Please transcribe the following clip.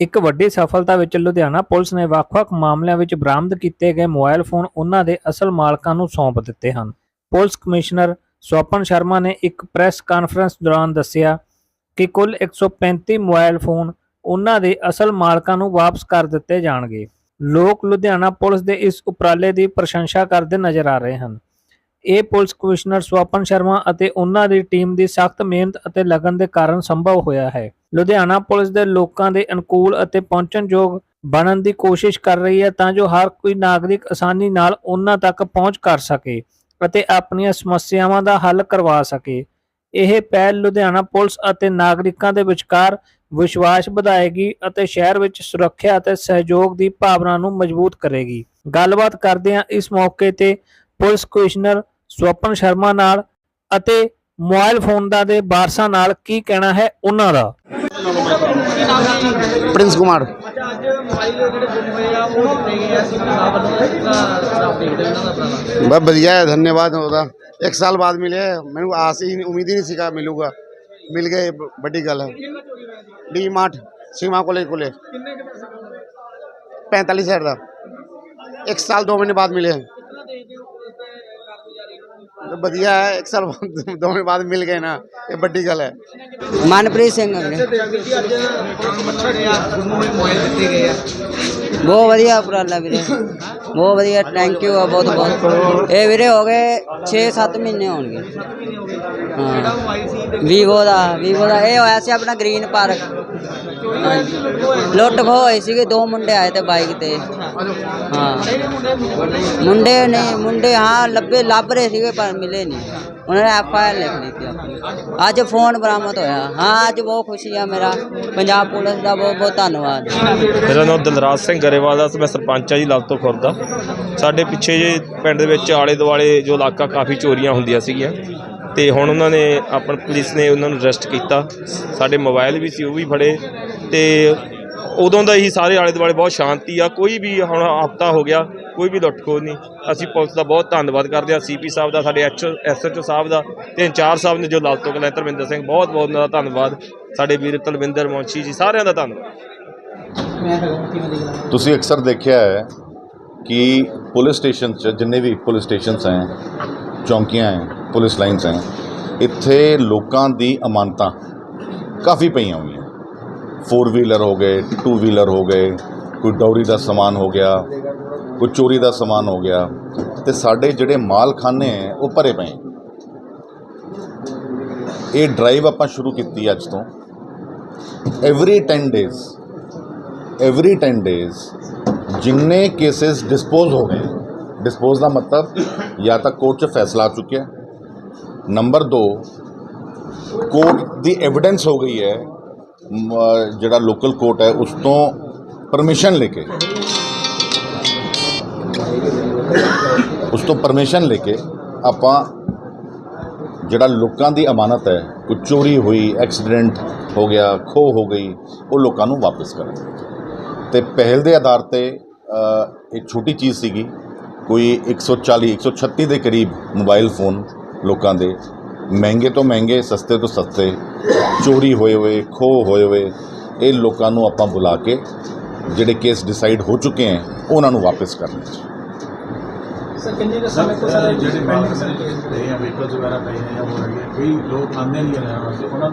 ਇੱਕ ਵੱਡੀ ਸਫਲਤਾ ਵਿੱਚ ਲੁਧਿਆਣਾ ਪੁਲਿਸ ਨੇ ਵੱਖ-ਵੱਖ ਮਾਮਲਿਆਂ ਵਿੱਚ ਬਰਾਮਦ ਕੀਤੇ ਗਏ ਮੋਬਾਈਲ ਫੋਨ ਉਹਨਾਂ ਦੇ ਅਸਲ ਮਾਲਕਾਂ ਨੂੰ ਸੌਂਪ ਦਿੱਤੇ ਹਨ। ਪੁਲਿਸ ਕਮਿਸ਼ਨਰ ਸਵਪਨ ਸ਼ਰਮਾ ਨੇ ਇੱਕ ਪ੍ਰੈਸ ਕਾਨਫਰੰਸ ਦੌਰਾਨ ਦੱਸਿਆ ਕਿ ਕੁੱਲ 135 ਮੋਬਾਈਲ ਫੋਨ ਉਹਨਾਂ ਦੇ ਅਸਲ ਮਾਲਕਾਂ ਨੂੰ ਵਾਪਸ ਕਰ ਦਿੱਤੇ ਜਾਣਗੇ। ਲੋਕ ਲੁਧਿਆਣਾ ਪੁਲਿਸ ਦੇ ਇਸ ਉਪਰਾਲੇ ਦੀ ਪ੍ਰਸ਼ੰਸਾ ਕਰਦੇ ਨਜ਼ਰ ਆ ਰਹੇ ਹਨ। ਇਹ ਪੁਲਿਸ ਕਮਿਸ਼ਨਰ ਸਵਪਨ ਸ਼ਰਮਾ ਅਤੇ ਉਹਨਾਂ ਦੀ ਟੀਮ ਦੀ ਸਖਤ ਮਿਹਨਤ ਅਤੇ ਲਗਨ ਦੇ ਕਾਰਨ ਸੰਭਵ ਹੋਇਆ ਹੈ। ਲੁਧਿਆਣਾ ਪੁਲਿਸ ਦੇ ਲੋਕਾਂ ਦੇ ਅਨੁਕੂਲ ਅਤੇ ਪਹੁੰਚਣਯੋਗ ਬਣਨ ਦੀ ਕੋਸ਼ਿਸ਼ ਕਰ ਰਹੀ ਹੈ ਤਾਂ ਜੋ ਹਰ ਕੋਈ ਨਾਗਰਿਕ ਆਸਾਨੀ ਨਾਲ ਉਹਨਾਂ ਤੱਕ ਪਹੁੰਚ ਕਰ ਸਕੇ ਅਤੇ ਆਪਣੀਆਂ ਸਮੱਸਿਆਵਾਂ ਦਾ ਹੱਲ ਕਰਵਾ ਸਕੇ। ਇਹ ਪਹਿਲ ਲੁਧਿਆਣਾ ਪੁਲਿਸ ਅਤੇ ਨਾਗਰਿਕਾਂ ਦੇ ਵਿਚਕਾਰ ਵਿਸ਼ਵਾਸ ਵਧਾਏਗੀ ਅਤੇ ਸ਼ਹਿਰ ਵਿੱਚ ਸੁਰੱਖਿਆ ਅਤੇ ਸਹਿਯੋਗ ਦੀ ਭਾਵਨਾ ਨੂੰ ਮਜ਼ਬੂਤ ਕਰੇਗੀ। ਗੱਲਬਾਤ ਕਰਦਿਆਂ ਇਸ ਮੌਕੇ ਤੇ ਪੁਲਿਸ ਕਮਿਸ਼ਨਰ ਸਵਪਨ ਸ਼ਰਮਾ ਨਾਲ ਅਤੇ ਮੋਬਾਈਲ ਫੋਨ ਦਾ ਦੇ ਵਾਰਸਾਂ ਨਾਲ ਕੀ ਕਹਿਣਾ ਹੈ ਉਹਨਾਂ ਦਾ? ਪ੍ਰਿੰਸ ਕੁਮਾਰ। ਬਹੁਤ ਵਧੀਆ ਹੈ ਧੰਨਵਾਦ ਉਹਦਾ। ਇੱਕ ਸਾਲ ਬਾਅਦ ਮਿਲੇ ਮੈਨੂੰ ਆਸ ਹੀ ਨਹੀਂ- ਉਮੀਦ ਹੀ ਨਹੀਂ ਸੀਗਾ ਮਿਲੂਗਾ। ਮਿਲ ਗਏ ਵੱਡੀ ਗੱਲ ਹੈ। ਡੀ ਮਾਰਟ ਸੀਮਾ ਕਾਲਜ ਕੋਲੇ। ਕਿੰਨੇ ਕੁ ਪੈਸੇ ਹੋਣਗੇ 45 ਹਜ਼ਾਰ ਦਾ। ਇੱਕ ਸਾਲ ਦੋ ਮਹੀਨੇ ਬਾਅਦ ਮਿਲੇ ਕਿੰਨਾ ਦੇਖਦੇ ਹੋ ਪੁਲਿਸ ਦੇ ਕਾਰਗੁਜ਼ਾਰੀ ਨੂੰ ਤਾਂ ਵਧੀਆ ਹੈ ਇੱਕ ਸਾਲ ਬਾਅਦ ਦੋ ਮਹੀਨੇ ਬਾਅਦ ਮਿਲ ਗਏ ਨਾ ਇਹ ਵੱਡੀ ਗੱਲ ਹੈ। ਮਨਪ੍ਰੀਤ ਸਿੰਘ ਜੀ ਅੱਜ ਮੱਛਰ ਹੋਏ ਮੋਬਾਈਲ ਦਿੱਤੇ ਗਏ ਆ ਬਹੁਤ ਵਧੀਆ ਉਪਰਾਲਾ ਵੀਰੇ। ਬਹੁਤ ਵਧੀਆ ਥੈਂਕ ਯੂ ਆ, ਬਹੁਤ ਬਹੁਤ। ਇਹ ਵੀਰੇ ਹੋ ਗਏ 6-7 ਮਹੀਨੇ ਹੋਣਗੇ। ਹਾਂ। ਵੀਵੋ ਦਾ ਵੀਵੋ ਦਾ। ਇਹ ਹੋਇਆ ਸੀ ਆਪਣਾ ਗ੍ਰੀਨ ਪਾਰਕ ਲੁੱਟ ਹੋਇਆ ਹੋਈ ਸੀਗੇ, ਦੋ ਮੁੰਡੇ ਆਏ ਤੇ ਬਾਈਕ ਤੇ। ਹਾਂ। ਮੁੰਡੇ ਨਹੀਂ, ਮੁੰਡੇ ਹਾਂ, ਲੱਭੇ, ਲੱਭ ਰਹੇ ਸੀਗੇ, ਪਰ ਮਿਲੇ ਨਹੀਂ। ਉਹਨਾਂ ਨੇ ਐਫ ਆਈ ਆਰ ਲਿਖ ਦਿੱਤੀ ਆਪਣੀ। ਅੱਜ ਫੋਨ ਬਰਾਮਦ ਹੋਇਆ। ਹਾਂ, ਅੱਜ ਬਹੁਤ ਖੁਸ਼ੀ ਆ ਮੇਰਾ। ਪੰਜਾਬ ਪੁਲਿਸ ਦਾ ਬਹੁਤ ਬਹੁਤ ਧੰਨਵਾਦ। ਮੇਰਾ ਨਾਮ ਦਲਰਾਜ ਸਿੰਘ ਗਰੇਵਾਲ ਦਾ ਤੇ ਮੈਂ ਸਰਪੰਚ ਆ ਜੀ ਲਵ ਤੋਂ ਖੁਰਦ ਦਾ ਸਾਡੇ ਪਿੱਛੇ ਜੇ ਪਿੰਡ ਦੇ ਵਿੱਚ ਆਲੇ ਦੁਆਲੇ ਜੋ ਇਲਾਕਾ, ਕਾਫੀ ਚੋਰੀਆਂ ਹੁੰਦੀਆਂ ਸੀਗੀਆਂ। ਤੇ ਹੁਣ ਉਹਨਾਂ ਨੇ, ਆਪਣ ਪੁਲਿਸ ਨੇ ਉਹਨਾਂ ਨੂੰ ਅਰੈਸਟ ਕੀਤਾ। ਸਾਡੇ ਮੋਬਾਈਲ ਵੀ ਸੀ, ਉਹ ਵੀ ਫੜੇ। ਤੇ ਉਦੋਂ ਦਾ ਹੀ ਸਾਰੇ ਆਲੇ ਦੁਆਲੇ ਬਹੁਤ ਸ਼ਾਂਤੀ ਆ ਕੋਈ ਵੀ ਹੁਣ ਹਫਤਾ ਹੋ ਗਿਆ ਕੋਈ ਵੀ ਲੁੱਟ ਖੋਹ ਨਹੀਂ। ਅਸੀਂ ਪੁਲਿਸ ਦਾ ਬਹੁਤ ਧੰਨਵਾਦ ਕਰਦੇ ਹਾਂ ਸੀਪੀ ਸਾਹਿਬ ਦਾ ਸਾਡੇ ਐਚ ਐਸਐਚਓ ਸਾਹਿਬ ਦਾ ਤੇ ਇੰਚਾਰਜ ਸਾਹਿਬ ਨੇ ਜੋ ਲਾਲ ਤੋਂ ਕਲਾਂ ਧਰਮਿੰਦਰ ਸਿੰਘ ਬਹੁਤ ਬਹੁਤ ਉਹਨਾਂ ਦਾ ਧੰਨਵਾਦ। ਸਾਡੇ ਵੀਰ ਤਲਵਿੰਦਰ ਮੌਂਚੀ ਜੀ ਸਾਰਿਆਂ ਦਾ ਧੰਨਵਾਦ। ਤੁਸੀਂ ਅਕਸਰ ਦੇਖਿਆ ਹੈ ਕਿ ਪੁਲਿਸ ਸਟੇਸ਼ਨ 'ਚ ਜਿੰਨੇ ਵੀ ਪੁਲਿਸ ਸਟੇਸ਼ਨਸ ਹੈ ਚੌਂਕੀਆਂ ਹੈ ਪੁਲਿਸ ਲਾਈਨਸ ਹੈ ਇੱਥੇ ਲੋਕਾਂ ਦੀ ਅਮਾਨਤਾਂ ਕਾਫੀ ਪਈਆਂ ਹੋਈਆਂ। ਫੋਰ ਵੀਲਰ ਹੋ ਗਏ, ਟੂ ਵੀਲਰ ਹੋ ਗਏ, ਕੋਈ ਡੌਰੀ ਦਾ ਸਮਾਨ ਹੋ ਗਿਆ, ਕੋਈ ਚੋਰੀ ਦਾ ਸਮਾਨ ਹੋ ਗਿਆ, ਤੇ ਸਾਡੇ ਜਿਹੜੇ ਮਾਲਖਾਨੇ ਹੈ, ਉਹ ਭਰੇ ਪਏ ਇਹ ਡਰਾਈਵ ਆਪਾਂ ਸ਼ੁਰੂ ਕੀਤੀ ਅੱਜ ਤੋਂ। ਐਵਰੀ 10 ਡੇਜ਼ ਐਵਰੀ 10 ਡੇਜ਼ ਜਿੰਨੇ ਕੇसेस ਡਿਸਪੋਜ਼ ਹੋ ਗਏ ਡਿਸਪੋਜ਼ ਦਾ ਮਤਲਬ ਜਾਂ ਤਾਂ ਕੋਰਟ 'ਚ ਫੈਸਲਾ ਆ ਚੁੱਕਿਆ ਨੰਬਰ 2 ਕੋਰਟ ਦੀ ਐਵੀਡੈਂਸ ਹੋ ਗਈ ਹੈ ਜਿਹੜਾ ਲੋਕਲ ਕੋਰਟ ਹੈ, ਉਸ ਤੋਂ ਪਰਮਿਸ਼ਨ ਲੈ ਕੇ ਉਸ ਤੋਂ ਪਰਮਿਸ਼ਨ ਲੈ ਕੇ ਆਪਾਂ ਜਿਹੜਾ ਲੋਕਾਂ ਦੀ ਅਮਾਨਤ ਹੈ, ਕੋਈ ਚੋਰੀ ਹੋਈ ਐਕਸੀਡੈਂਟ ਹੋ ਗਿਆ, ਖੋਹ ਹੋ ਗਈ, ਉਹ ਲੋਕਾਂ ਨੂੰ ਵਾਪਸ ਕਰਾਂਗੇ ਤੇ ਪਹਿਲ ਦੇ ਆਧਾਰ ਤੇ ਇੱਕ ਛੋਟੀ ਚੀਜ਼ ਸੀਗੀ, ਕੋਈ 140 136 ਦੇ ਕਰੀਬ ਮੋਬਾਈਲ ਫੋਨ ਲੋਕਾਂ ਦੇ ਮਹਿੰਗੇ ਤੋਂ ਮਹਿੰਗੇ ਸਸਤੇ ਤੋਂ ਸਸਤੇ ਚੋਰੀ ਹੋਏ ਹੋਏ ਖੋਹ ਹੋਏ ਹੋਏ ਇਹ ਲੋਕਾਂ ਨੂੰ ਆਪਾਂ ਬੁਲਾ ਕੇ ਜਿਹੜੇ ਕੇਸ ਡਿਸਾਈਡ ਹੋ ਚੁੱਕੇ ਹੈ ਉਹਨਾਂ ਨੂੰ ਵਾਪਸ ਕਰਨੇ ਚ ਸਰ ਕਿੰਨੇ ਕੁ ਸਮੇਂ ਤੋਂ ਸਾਰੇ ਜਿਹੜੇ ਬਾਹਰ ਪਏ ਆ ਵਹੀਕਲਸ ਵਗੈਰਾ ਪਏ ਨੇ ਜਾਂ ਹੋ ਰਹੇ ਕਈ ਲੋਕ ਆਉਂਦੇ ਨਹੀਂ ਆ ਲੈਣ ਵਾਸਤੇ ਉਹਨਾਂ